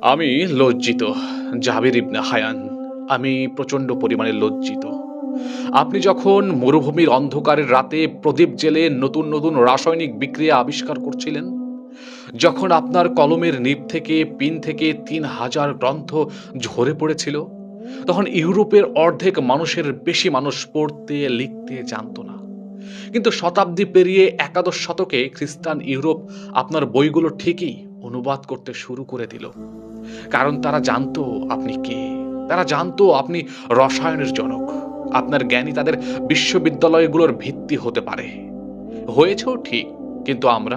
আমি লজ্জিত, জাবির ইবনে হায়ান। আমি প্রচণ্ড পরিমাণে লজ্জিত। আপনি যখন মরুভূমির অন্ধকারের রাতে প্রদীপ জেলে নতুন নতুন রাসায়নিক বিক্রিয়া আবিষ্কার করছিলেন, যখন আপনার কলমের নিপ থেকে, পিন থেকে তিন হাজার গ্রন্থ ঝরে পড়েছিল, তখন ইউরোপের অর্ধেক মানুষের বেশি মানুষ পড়তে, লিখতে জানতো না। কিন্তু শতাব্দী পেরিয়ে একাদশ শতকে খ্রিস্টান ইউরোপ আপনার বইগুলো ঠিকই অনুবাদ করতে শুরু করে দিল। কারণ তারা জানতো আপনি কে। তারা জানতো আপনি রসায়নের জনক। আপনার জ্ঞানী তাদের বিশ্ববিদ্যালয়গুলোর ভিত্তি হতে পারে। হয়েছেও ঠিক, কিন্তু আমরা?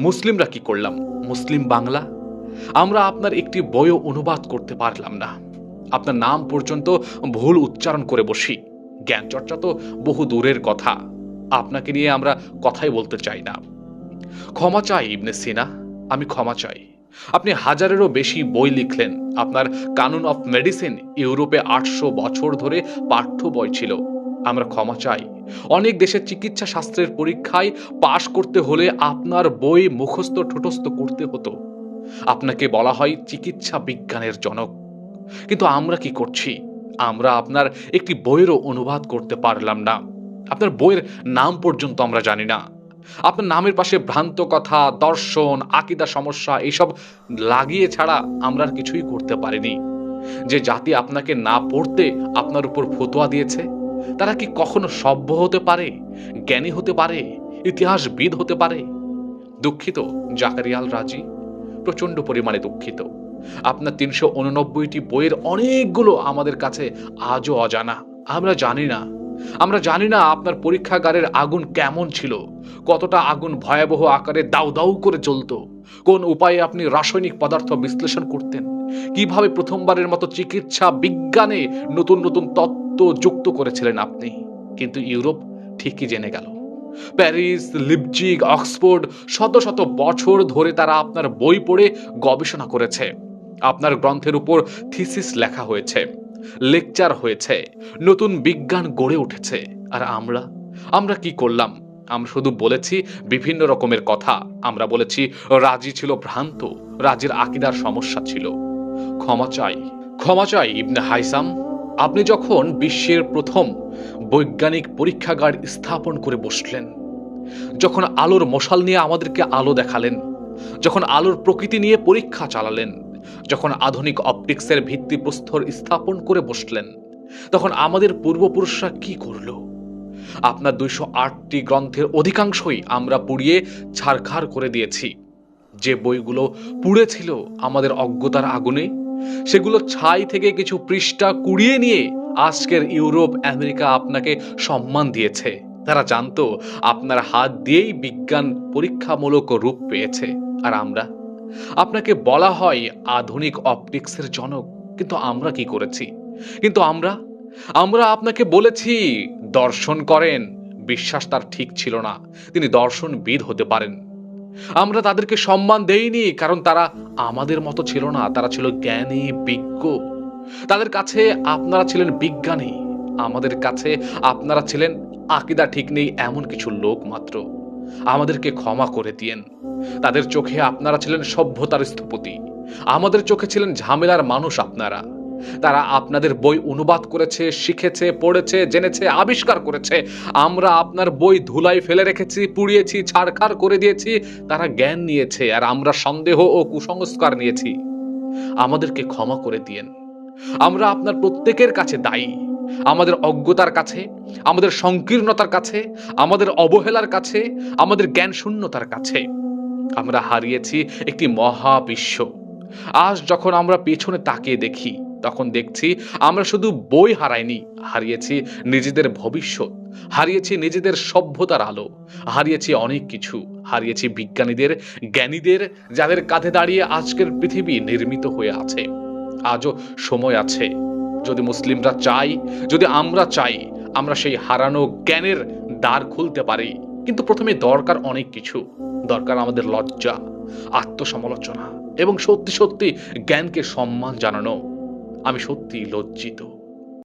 মুসলিমরা কি করলাম? মুসলিম বাংলা? আমরা আপনার একটি বইও অনুবাদ করতে পারলাম না। আপনার নাম পর্যন্ত ভুল উচ্চারণ করে বসি। জ্ঞান চর্চা তো বহু দূরের কথা। আপনাকে নিয়ে আমরা কথাই বলতে চাই না। ক্ষমা চাই ইবনে সিনা। আমি ক্ষমা চাই। আপনি হাজারেরও বেশি বই লিখলেন। আপনার কানুন অফ মেডিসিন ইউরোপে আটশো বছর ধরে পাঠ্য বই ছিল। আমরা ক্ষমা চাই। অনেক দেশের চিকিৎসা শাস্ত্রের পরীক্ষায় পাশ করতে হলে আপনার বই মুখস্থ ঠোঁটস্থ করতে হতো। আপনাকে বলা হয় চিকিৎসা বিজ্ঞানের জনক। কিন্তু আমরা কি করছি? আমরা আপনার একটি বইয়েরও অনুবাদ করতে পারলাম না। আপনার বইয়ের নাম পর্যন্ত আমরা জানি না। আপনার নামের পাশে ভ্রান্ত কথা, দর্শন, আকিদা, সমস্যা এইসব লাগিয়ে ছাড়া আমরা আর কিছুই করতে পারিনি। যে জাতি আপনাকে না পড়তে আপনার উপর ফতোয়া দিয়েছে, তারা কি কখনো সভ্য হতে পারে, জ্ঞানী হতে পারে, ইতিহাসবিদ হতে পারে? দুঃখিত, জাকারিয়াল রাজি প্রচণ্ড পরিমাণে দুঃখিত। আপনার তিনশো উননব্বইটি বইয়ের অনেকগুলো আমাদের কাছে আজও অজানা, আমরা জানি না আমরা জানি না আপনার পরীক্ষাগারের আগুন কেমন ছিল, কতটা আগুন ভয়াবহ আকারে দাউ দাউ করে জ্বলতো, কোন উপায়ে আপনি রাসায়নিক পদার্থ বিশ্লেষণ করতেন, কীভাবে প্রথমবারের মতো চিকিৎসা বিজ্ঞানে নতুন নতুন তত্ত্ব যুক্ত করেছিলেন আপনি? কিন্তু ইউরোপ ঠিকই জেনে গেল। প্যারিস, লিপজিগ, অক্সফোর্ড শত শত বছর ধরে তারা আপনার বই পড়ে গবেষণা করেছে। আপনার গ্রন্থের উপর থিসিস লেখা হয়েছে। লেকচার হয়েছে। নতুন বিজ্ঞান গড়ে উঠেছে। আর আমরা? আমরা কি করলাম? আমরা শুধু বলেছি বিভিন্ন রকমের কথা। আমরা বলেছি রাজি ছিল ভ্রান্ত। রাজির আকিদার সমস্যা ছিল। ক্ষমা চাই। ক্ষমা চাই, ইবনে হাইসাম। আপনি যখন বিশ্বের প্রথম বৈজ্ঞানিক পরীক্ষাগার স্থাপন করে বসলেন, যখন আলোর মশাল নিয়ে আমাদেরকে আলো দেখালেন, যখন আলোর প্রকৃতি নিয়ে পরীক্ষা চালালেন যখন আধুনিক অপটিক্সের ভিত্তিপ্রস্তর স্থাপন করে বসলেন, তখন আমাদের পূর্বপুরুষরা কি করল? আপনার দুইশো আটটি গ্রন্থের অধিকাংশই আমরা পুড়িয়ে ছারখার করে দিয়েছি। যে বইগুলো পুড়েছিল আমাদের অজ্ঞতার আগুনে, সেগুলো ছাই থেকে কিছু পৃষ্ঠা কুড়িয়ে নিয়ে আজকের ইউরোপ, আমেরিকা আপনাকে সম্মান দিয়েছে। তারা জানতো, আপনার হাত দিয়েই বিজ্ঞান পরীক্ষামূলক রূপ পেয়েছে। আর আমরা? আপনাকে বলা হয় আধুনিক অপটিক্সের জনক, কিন্তু আমরা কি করেছি? কিন্তু আমরা? আমরা আপনাকে বলেছি, দর্শন করেন, বিশ্বাস তার ঠিক ছিল না, তিনি দর্শনবিদ হতে পারেন। আমরা তাদেরকে সম্মান দেইনি, কারণ তারা আমাদের মতো ছিল না, তারা ছিল জ্ঞানী, বিজ্ঞ। তাদের কাছে আপনারা ছিলেন বিজ্ঞানী, আমাদের কাছে আপনারা ছিলেন আকিদা ঠিক নেই, এমন কিছু লোক মাত্র। আমাদেরকে ক্ষমা করে দিয়েন। তাদের চোখে আপনারা ছিলেন সভ্যতার স্থপতি। আমাদের চোখে ছিলেন ঝামেলার মানুষ আপনারা। তারা আপনাদের বই অনুবাদ করেছে, শিখেছে, পড়েছে, জেনেছে, আবিষ্কার করেছে। আমরা আপনার বই ধুলাই ফেলে রেখেছি, পুড়িয়েছি, ছাড়খাড় করে দিয়েছি। তারা জ্ঞান নিয়েছে আর আমরা সন্দেহ ও কুসংস্কার নিয়েছি। আমাদেরকে ক্ষমা করে দিয়েন। আমরা আপনার প্রত্যেকের কাছে দায়ী। আমাদের অজ্ঞতার কাছে, আমাদের সংকীর্ণতার কাছে, আমাদের অবহেলার কাছে, আমাদের জ্ঞান শূন্যতার কাছে আমরা হারিয়েছি একটি মহাবিশ্ব। আজ যখন আমরা পেছনে তাকিয়ে দেখি, তখন দেখছি আমরা শুধু বই হারাইনি, হারিয়েছি নিজেদের ভবিষ্যৎ, হারিয়েছি নিজেদের সভ্যতার আলো, হারিয়েছি অনেক কিছু, হারিয়েছি বিজ্ঞানীদের, জ্ঞানীদের যাদের কাঁধে দাঁড়িয়ে আজকের পৃথিবী নির্মিত হয়ে আছে। আজও সময় আছে। যদি মুসলিমরা চাই, যদি আমরা চাই, আমরা সেই হারানো জ্ঞানের দ্বার খুলতে পারি। কিন্তু প্রথমে দরকার অনেক কিছু। দরকার আমাদের লজ্জা, আত্মসমালোচনা এবং সত্যি সত্যি জ্ঞানকে সম্মান জানানো। আমি সত্যি লজ্জিত।